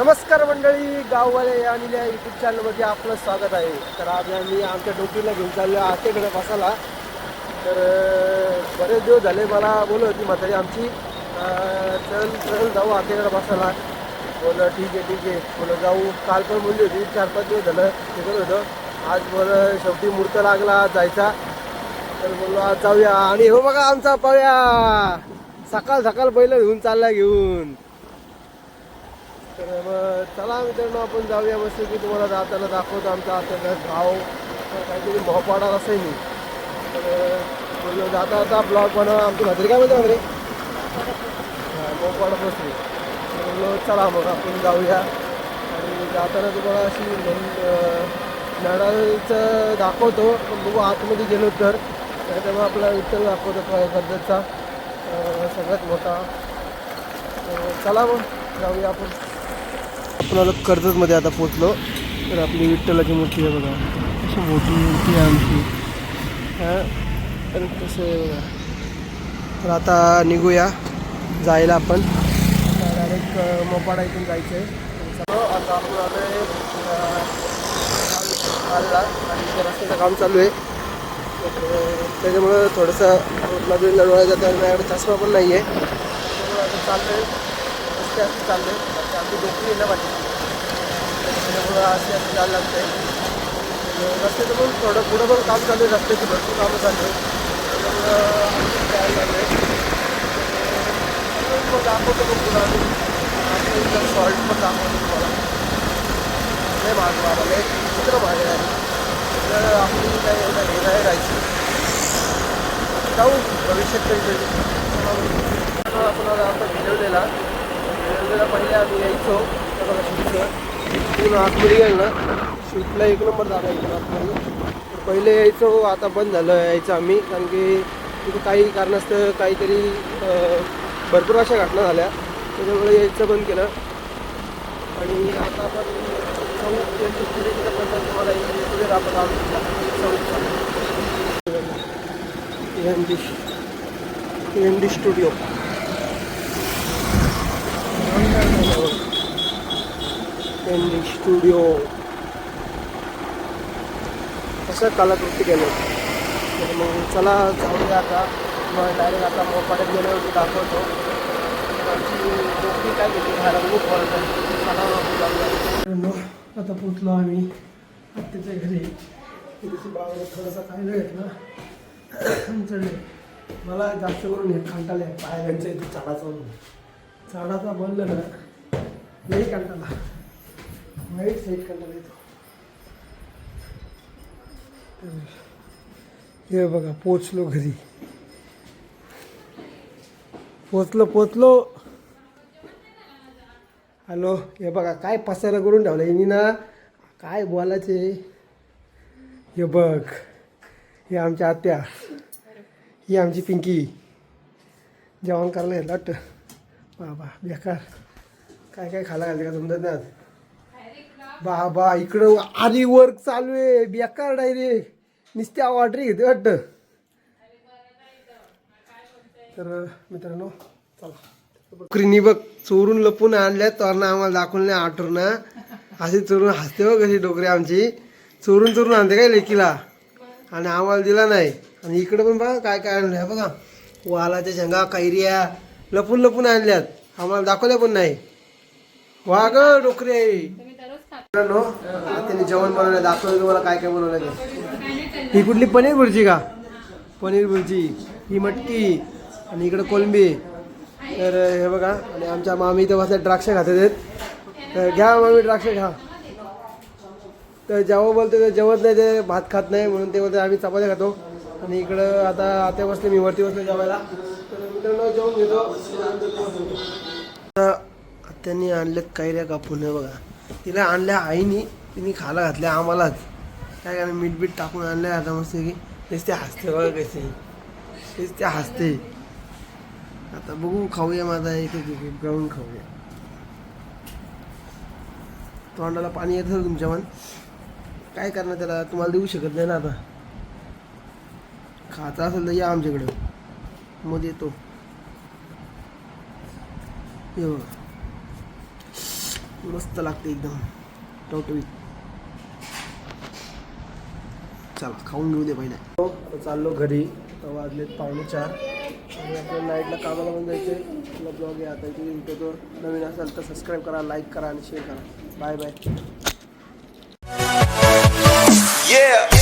नमस्कार मंडळी गाववाले आणि या युट्यूब चॅनलमध्ये आपलं स्वागत आहे. तर आज आम्ही आमच्या डोकीला घेऊन चाललो आतेकडे बसायला. तर बरेच दिवस झाले मला बोलत होती म्हातारी आमची. चल चल जाऊ आतेकडे बसायला. बोल ठीक आहे ठीक आहे. बोलं जाऊ. काल पण बोलली होती चार पाच दिवस झालं हे होतं. आज बोलं शेवटी मूर्त लागला जायचा. तर बोललो आज जाऊया. आणि हो बघा आमचा पाहूया सकाळ सकाळ पहिलं घेऊन चालला घेऊन. तर मग चला मित्रांनो आपण जाऊया मस्त की तुम्हाला जाताना दाखवतो आमचा आता भाव काहीतरी मोहपाडा असं मी. तर जाता आता ब्लॉग बनवा आमची भाजरी काय म्हणते भाजरी हां मोहपाडा बसली चला मग आपण जाऊया. आणि जाताना तुम्हाला अशी नळाचं दाखवतो पण बघू आतमध्ये गेलो तर. त्याच्यामुळे आपला विठ्ठल दाखवतो कर्जतचा. सगळ्यात मोठा. चला मग जाऊया आपण. आपण आलो कर्जतमध्ये आता पोचलो तर आपली विठ्ठलाची मूर्ती आहे बघा. अशी मोठी मूर्ती आहे आमची. हां? तर कसं आहे बघा. तर आता निघूया. जायला आपण. डायरेक्ट मोपाडा इथून जायचं आहे हो, आता आपण आलो आहे आणि रस्त्याचं काम चालू आहे. त्याच्यामुळं थोडंसं रोडला बिडला डोळ्याचा माझ्याकडे चष्मा पण नाही आहे आता चाललं आहे रस्ते असे चालले आहे आमची डोकरी आहे ना पाठी त्याच्यामुळं असे असं जायला लागतं आहे रस्त्याचं पण थोडं पुढं पण काम चालू आहे रस्त्याची भरपूर कामं चालू आहे त्याच्यामुळं आम्ही जायला लागलं आहे मग दाखवतो मग पुढं आम्ही शॉर्ट पण दाखवतो तुम्हाला. लय महाग बाबा लय चित्र आहे. तर आपली काय एवढं हे नाही राहायची. जाऊ भविष्यात कधीतरी आपण आता भिजवलेला पहिले आम्ही यायचो. बघा शिवचं इथून आतमध्ये ना शिवला एक नंबर जागा आहे आतमध्ये तर पहिले यायचो आता बंद झालं यायचं आम्ही. कारण की तिथे काही कारणास्तव काहीतरी भरपूर अशा घटना झाल्या. त्याच्यामुळे यायचं बंद केलं. आणि आता आपण जाऊ आपण D M D studio. N D studio असं कलाकृती केलं? तर मग चला जाऊया आता. मग डायरेक्ट आता मोपाड्यात गेल्यावरती दाखवतो. काय घेतली? खूप मित्रांनो आता पोचलो आम्ही आत्याच्या घरी. तिथे बाबाला थोडासा काय घेतला. चढले मला जास्त करून हे कंटाळले पायऱ्यांच्या इथे झाडाचा चालायचा बोललं ना लई कंटाला. वाईट साईड कंटाला येतो. हे बघा पोचलो घरी. पोचलो पोचलो. हॅलो हे बघा काय पसारा करून ठेवला हिनी ना? काय बोलायचे? हे बघ हे आमच्या आत्या ही आमची पिंकी. जेवण करायला येतात. बाबा बेकार. काय काय खायला घालते का तुमच्या त्यात? बाबा इकडं आधी वर्क चालू आहे. बेकार डायरेक्ट नुसत्या ऑर्डर घेते वाटतं. तर मित्रांनो चला. बकरीनी बघ चोरून लपून आणल्या तोरणं आम्हाला दाखवलं नाही आठवण. अशी चोरून हसते बघ कशी डोकरी आमची. चोरून चोरून आणते काय लेकीला? आणि आम्हाला दिला नाही. आणि इकडं पण बघा काय काय आणलं बघा. वालाच्या शेंगा कैऱ्या लपून लपून आणल्यात. आम्हाला दाखवल्या पण नाही. वा ग डोकरी. आहे मित्रांनो, त्यांनी जेवण बनवलं दाखवलं तुम्हाला काय काय बनवलं ते. ही कुठली पनीर भुर्जी का? पनीर भुर्जी ही मटकी आणि इकडं कोलंबी. तर हे बघा आणि आमच्या मामी इथं बसल्या द्राक्ष खात आहेत. तर घ्या मामी द्राक्ष घ्या. तर जेव्हा बोलतो तर जेवत नाही ते भात खात नाही म्हणून ते बोलते आम्ही चपात्या खातो. आणि इकडं आता आता बसले मी वरती बसले जेवायला. मित्रांनो जेवण घेतो. आता त्यांनी आणले कैऱ्या कापून बघा. तिला आणल्या आईनी तिने खायला घातल्या आम्हालाच. काय काय मीठ बीठ टाकून आणल्या आता मस्त की. तेच ते हसते बघा कसे. तेच ते हसते. आता बघू खाऊया माझा एक एक एक खाऊया. तोंडाला पाणी येत असेल तुमच्या मन काय करणार त्याला? तुम्हाला देऊ शकत नाही ना आता. खायचा असेल तर या आमच्याकडं. मग येतो हे बघा मस्त लागते एकदम. टवटवीत. चला खाऊन घेऊ दे पहिले हो, चाललो घरी. तर वाजलेत पावणे चार. आणि आपल्या नाईटला कामाला पण जायचे आपला ब्लॉग आहे आता इथे युट्यूबवर नवीन असेल तर सबस्क्राईब करा लाईक करा आणि शेअर करा. Bye bye Yeah.